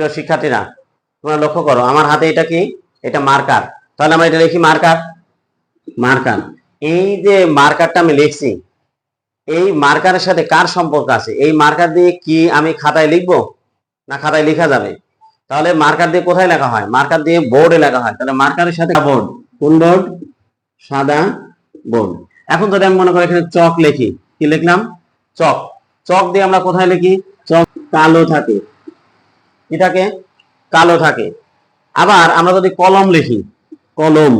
প্রিয় শিক্ষার্থীরা, তোমরা লক্ষ্য করো, আমার হাতে এটা কি? এটা মার্কার তাহলে আমরা এটা লিখি মার্কার মার্কার এই যে মার্কারটা আমি লিখছি, এই মার্কারের সাথে কার সম্পর্ক আছে? এই মার্কার দিয়ে কি আমি খাতায় লিখব, না খাতায় লেখা যাবে? তাহলে মার্কার দিয়ে কোথায় লেখা হয়? মার্কার দিয়ে বোর্ডে লেখা হয়। তাহলে মার্কারের সাথে বোর্ড কোন বোর্ড সাদা বোর্ড এখন যদি আমি মনে করি এখানে চক লিখি, কি লিখলাম? চক। চক দিয়ে আমরা কোথায় লিখি? চক কালো থাকে। কি থাকে? কালো থাকে। আবার আমরা যদি কলম লিখি, কলম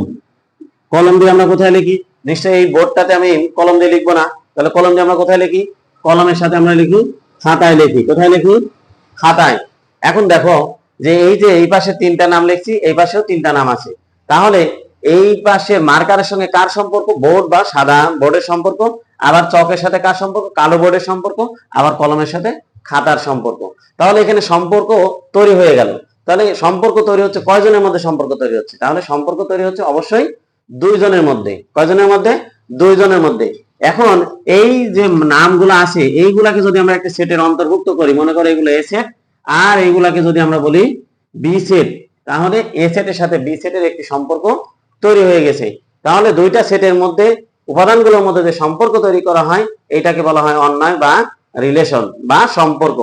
কলম দিয়ে আমরা কোথায় লিখি? নিশ্চয়ই এই বোর্ডটাতে আমি কলম দিয়ে লিখব না। তাহলে কলম দিয়ে আমরা কোথায় লিখি? কলমের সাথে আমরা লিখি, খাতায় লিখি। কোথায় লিখি? খাতায়। এখন দেখো যে এই যে এই পাশে তিনটা নাম লিখছি, এই পাশেও তিনটা নাম আছে। তাহলে এই পাশে মার্কারের সঙ্গে কার সম্পর্ক? বোর্ড বা সাদা বোর্ডের সম্পর্ক। আবার চকের সাথে কার সম্পর্ক? কালো বোর্ডের সম্পর্ক। আবার কলমের সাথে খাতার সম্পর্ক। তাহলে এখানে সম্পর্ক তৈরি হয়ে গেল। তাহলে সম্পর্ক তৈরি হচ্ছে কয়জনের মধ্যে সম্পর্ক তৈরি হচ্ছে? তাহলে সম্পর্ক তৈরি হচ্ছে অবশ্যই দুইজনের মধ্যে। কয়জনের মধ্যে? দুইজনের মধ্যে। এখন এই যে নামগুলো আছে, এইগুলাকে যদি আমরা একটা সেটের অন্তর্ভুক্ত করি, মনে করো এগুলো এ সেট আর এইগুলাকে যদি আমরা বলি বি সেট তাহলে এ সেটের সাথে বি সেটের একটি সম্পর্ক তৈরি হয়ে গেছে। তাহলে দুইটা সেটের মধ্যে উপাদানগুলোর মধ্যে যে সম্পর্ক তৈরি করা হয়, এটাকে বলা হয় অন্যায় বা রিলেশন বা সম্পর্ক